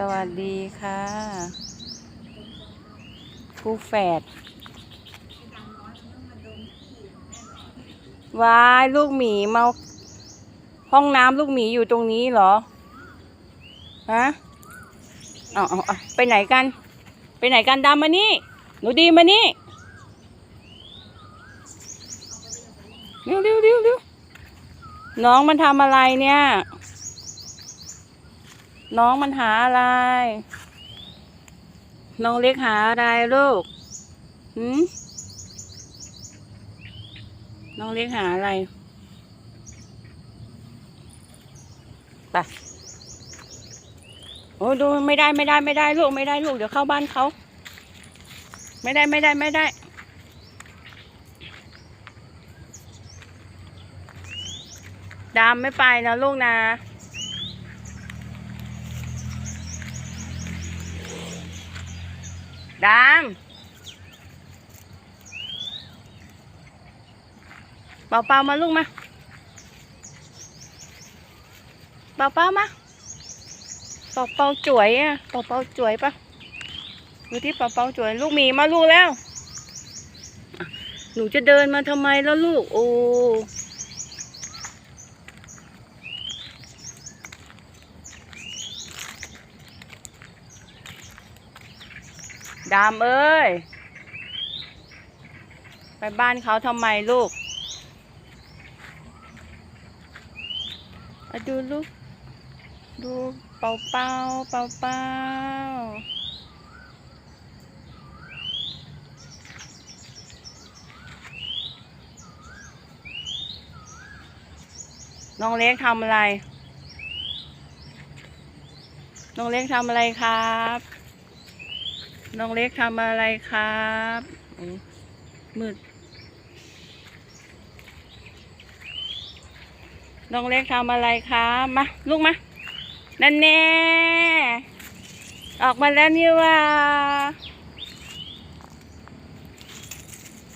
สวัสดีค่ะคู่แฝดวายลูกหมีมา ห้องน้ำลูกหมีอยู่ตรงนี้เหรอ ฮะเอาเอาเอาไปไหนกัน ไปไหนกันดำมานี่ หนูดีมานี่เร็วเร็วเร็วเร็วน้องมันทำอะไรเนี่ย น้องมันหาอะไร น้องเล็กหาอะไรลูกหืมน้องเล็กหาอะไรไปโอ้ดูไม่ได้ไม่ได้ไม่ได้ลูกไม่ได้ลูกเดี๋ยวเข้าบ้านเขา ไม่ได้ไม่ได้ไม่ได้ ดามไม่ไปนะลูกนะ ดามเป่าเป่ามาลูกมาเป่าเป่ามาเป่าเป่าจ่วยอะเป่าเป่าจ่วยปะดูที่เป่าเป่าจ่วยลูกหมีมาลูกแล้ว หนูจะเดินมาทำไมแล้วลูกโอ้ ดามเอ้ย ไปบ้านเขาทำไมลูกดูลูก ดูเป่าเป่าเป่าเป่าน้องเล็กทำอะไร น้องเล็กทำอะไรครับ น้องเล็กทำอะไรครับโอ้มืด น้องเล็กทำอะไรครับมาลูกมา นั่นแน่ ออกมาแล้วนี่ว่า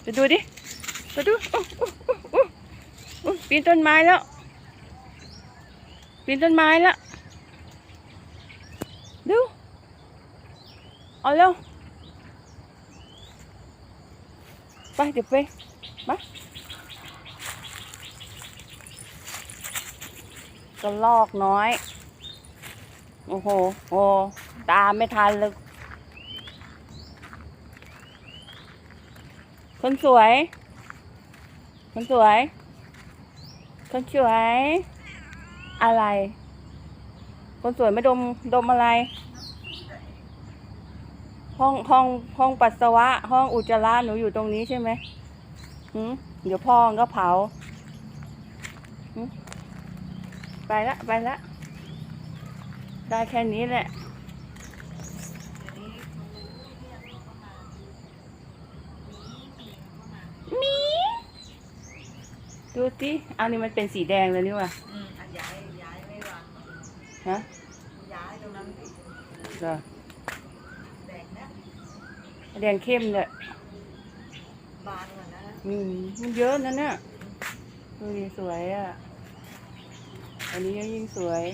ไปดูดิ ไปดูปีนต้นไม้แล้ว ปีนต้นไม้แล้ว ดู เอาเร็ว ไปเดี๋ยวไปมากระลอกน้อย โอ้โห โอ้ตาไม่ทันเลย คนสวย คนสวย คนสวย อะไร คนสวยไม่ดม ดมอะไร ห้องห้องห้องปัสสาวะ ห้องอุจจาระหนูอยู่ตรงนี้ใช่ไหมหืมเดี๋ยวพ่อก็เผาหืมไปละไปละ ได้แค่นี้แหละมีดูสิอันนี้มันเป็นสีแดงเลยนี่ว่ะอืมอะย้ายย้ายไม่วางฮะย้ายตรงนั้นสิเหรอแดงนะ แดงเข้มเลยบานกว่านะอืมมันเยอะนะเนี่ยดูดิสวยอะ อันนี้ก็ยิ่งสวย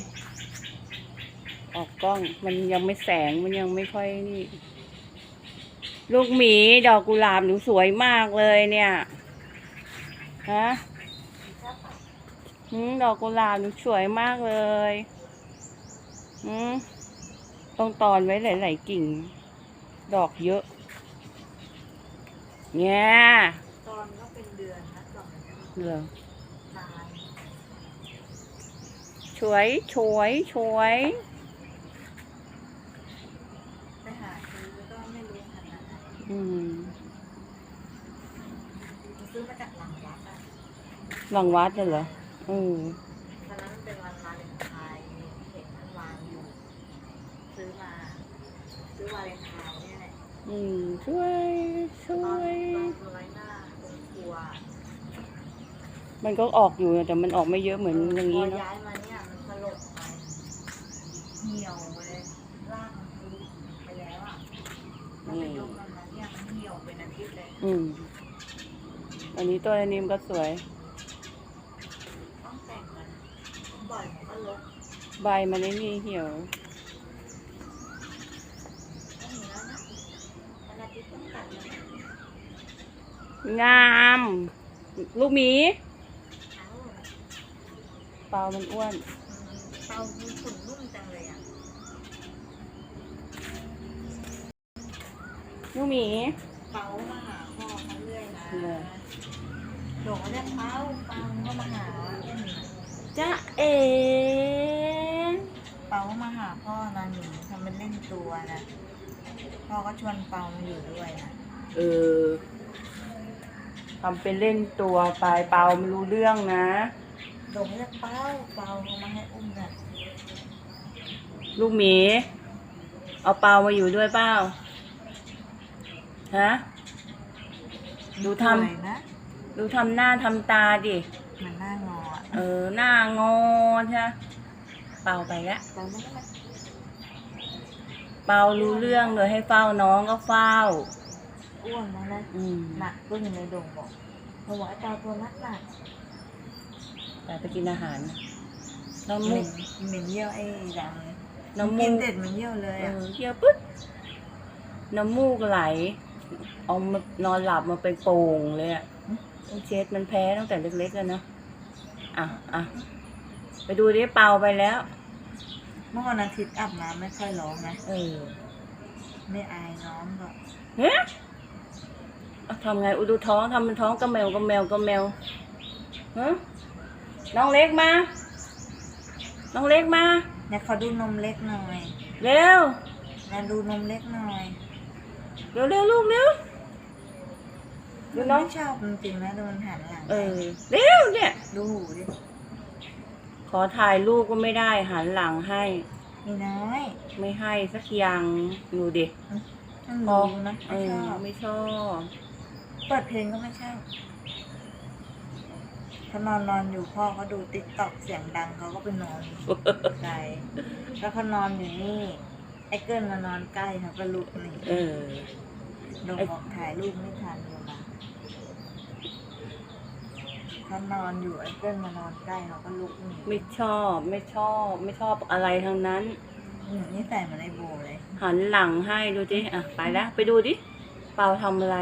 ออกกล้องมันยังไม่แสงมันยังไม่ค่อยนี่ ลูกหมีดอกกุหลาบหนูสวยมากเลยเนี่ย ฮะหืมดอกกุหลาบหนูสวยมากเลยหืมต้องตอนไว้หลาย ๆ กิ่ง ดอกเยอะ เนี่ยตอนก็เป็นเดือนนะก่อนเหรอตายช่วยช่วยช่วย ไปหาซื้อก็ไม่รู้ขนาดไหนอืมซื้อมาจากหลังวัดอะหลังวัดเลยเหรออืมตอนนั้นมันเป็นวันวาเลนไทน์เห็นมันวางอยู่ ซื้อมา ซื้อวาเลนไทน์เนี่ยแหละ อืมช่วยช่ตวอนยตอนร้อยหน้าตรงครัวมันก็ออกอยู่นะแต่มันออกไม่เยอะเหมือนอย่างนี้นี้เนาะย้ายมาเนี่ยมันสลบไปเหี่ยวเลยรากมันทะลุไปแล้วอะแล้วไปยกมันมาเนี่ยมันเหี่ยวเป็นอาทิตย์เลยอืมอันนี้ตัวอันนี้มันก็สวย ต้องแต่งมันบ่อยมันก็ลบใบมันไอ้นี่เหี่ยว งาม ลูกหมี เปล่ามันอ้วน เตาดูขุ่นนุ่มจังเลยอะลูกหมี เปามาหาพ่อเขาเรื่อยนะเลยโด่งก็เรียกเปาเปาก็มาหาจ้าเอ๋เปามาหาพ่อนะหนูทำเป็นเล่นตัวนะ พ่อก็ชวนเปามาอยู่ด้วยนะ เออ ทำเป็นเล่นตัวไปเปล่าไม่รู้เรื่องนะโด่งเรียกเปาเปาเขามาให้อุ้มน่ะลูกหมี เอาเปล่ามาอยู่ด้วยเปล่าฮะ ดูทสวยนะำดูทำหน้าทำตาดิเหมันหน้างออะเออ หน้างอใช่ไหมเปล่าไปแล้ว เปาไม่ได้มาเปล่ารู้เรื่องเลยให้เฝ้าน้องก็เฝ้า อ้วนนะนะอืมหนักก็อยู่ในโด่งบอกเขาบอกไอ้เปาตัวนักหนักแต่ไปกินอาหารน้ำเหมูม็กนเหม็นเยี่ยวไอ้ดำเลยน้ำกิมูนกเสร็จเหมันเยี่ยวเลยเออะอเกี่ยวปึ๊ดน้ำมูกไหล เอามานอนหลับมาเป็นโป่งเลยอะต้องเช็ดมันแพ้ตั้งแต่เล็กๆแล้วเนาะอะอะไปดูดิเปล่าไปแล้ว เมื่อวันอาทิตย์อาบน้ำไม่ค่อยร้องนะ เออ ไม่อายน้องก็ เฮ้ยเอา ทำไงอุดูท้องทำเป็นท้องก็แมวก็แมวก็แมวฮะน้องเล็กมา น้องเล็กมาเนี่ยเขาดูนมเล็กหน่อยเร็วนะดูนมเล็กหน่อยเร็วเร็วลูกเร็วดูน้องไม่ชอบจริงๆนะโดนหันหลังเออเร็วเนี่ย ดูหูดิขอถ่ายรูปก็ไม่ได้หันหลังให้มีน้อย ไม่ให้สักอย่างดูดิมันพอดูนะเอไม่อชอบไม่ชอบ เปิดเพลงก็ไม่ชอบเขานอนนอนอยู่พ่อเขาดูติ๊กต็อกเสียงดังเขาก็ไปนอนไกลแล้วเขานอนอยู่นี่ ไอ้เกิลมานอนใกล้เขาก็ลุกหนีเออโดนบอกถ่ายรูปไม่ทันเลยนะเขานอนอยู่ไอ้เกิลมานอนใกล้เขาก็ลุกหนีไม่ชอบไม่ชอบไม่ชอบอะไรทั้งนั้นอืมนี่ใส่เหมาในโบเลย หันหลังให้ดูดิอะไปแล้วไปดูดิ เปาทำอะไร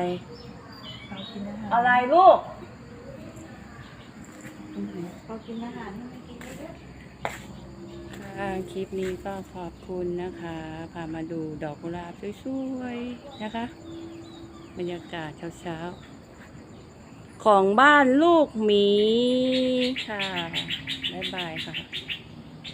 เขากินอาหารอะไรลูกเขากินอาหารให้มันกินเยอะค่ะคลิปนี้ก็ขอบคุณนะคะพามาดูดอกกุหลาบสวยๆนะคะ บรรยากาศเช้าๆ ของบ้านลูกหมีค่ะ บ๊ายบายค่ะ